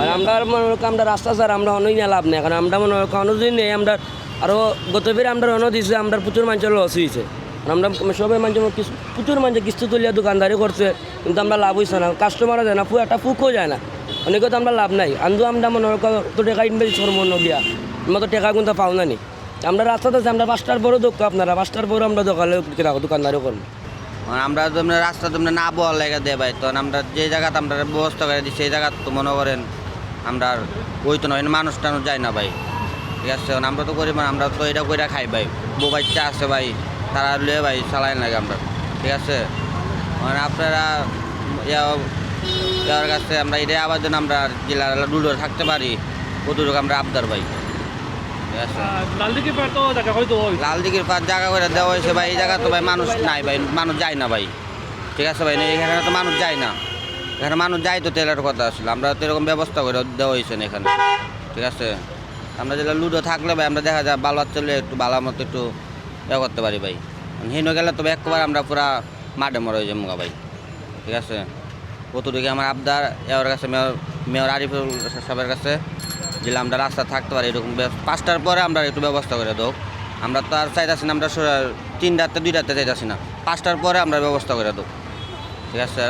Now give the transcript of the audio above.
আর আমরা মনে করো আমরা রাস্তা স্যার আমরা অনেক নিয়ে লাভ নেই কারণ আমরা মনে করো অনুদিন নেই আমরা আরও গত ফের আমরা অন্য দিয়েছে আমরা প্রচুর মানুষের লস হয়েছে আমরা সবাই মানুষ প্রচুর মানুষ কিস্তি তুলিয়া দোকানদারি করছে কিন্তু আমরা লাভ হয়েছে না কাস্টমার যায় না ফু একটা ফুকও যায় না। অনেকে তো আমরা লাভ নাই আন্দু আমরা মনে করো তো টাকা ইনভেস্ট করব গিয়া আমরা তো টাকা কিন্তু পাও না নি। আমরা রাস্তাতে আছি, আমরা পাঁচটার পরও দোক আপনারা পাঁচটার পরও আমরা দোকানে দোকানদারি করব। আমরা তোমরা রাস্তা তোমরা না বল লেগে দে ভাই তখন আমরা যে জায়গাতে আমরা ব্যবস্থা করে দিই সেই জায়গা তো মনে করেন আমরা আর ওই তো নয় মানুষ টানুষ যায় না ভাই। ঠিক আছে আমরা তো করি আমরা তো এটা কইরা খাই ভাই। বউ বাচ্চা আছে ভাই তারা লুয়ে ভাই চালাই লাগে আমরা। ঠিক আছে? মানে আপনারা ইয়া- ইয়ার কাছে আমরা এটা আবার যেন আমরা জেলার দুটো থাকতে পারি কতটুকু আমরা আবদার ভাই। লালদিকে পার লাল দিঘির জায়গা করে দেওয়া হয়েছে ভাই এই জায়গা তো ভাই মানুষ নাই ভাই মানুষ যায় না ভাই। ঠিক আছে ভাই এখানে তো মানুষ যায় না। এখানে মানুষ যাই তো তেলের কথা আসলে। আমরা তো এরকম ব্যবস্থা করে দেওয়া হয়েছে না এখানে। ঠিক আছে? আমরা যেটা লুডো থাকলে ভাই, আমরা দেখা যায় ভালো চলে একটু ভালো মতো একটু ইয়ে করতে পারি ভাই। হিন গেলে তবে একবার আমরা পুরা মাঠে মরে যাব ভাই। ঠিক আছে? কতটুকু আমার আবদার এর কাছে মেয়র মেয়র আরিফুল সাহেবের কাছে যে আমরা রাস্তা থাকতে পারি, এরকম পাঁচটার পরে আমরা একটু ব্যবস্থা করে দেবো। আমরা তো আর চাইতেছি না, আমরা স- তিনটাতে দুইটাতে চাইতেছি না। পাঁচটার পরে আমরা ব্যবস্থা করে দেবো। ঠিক আছে?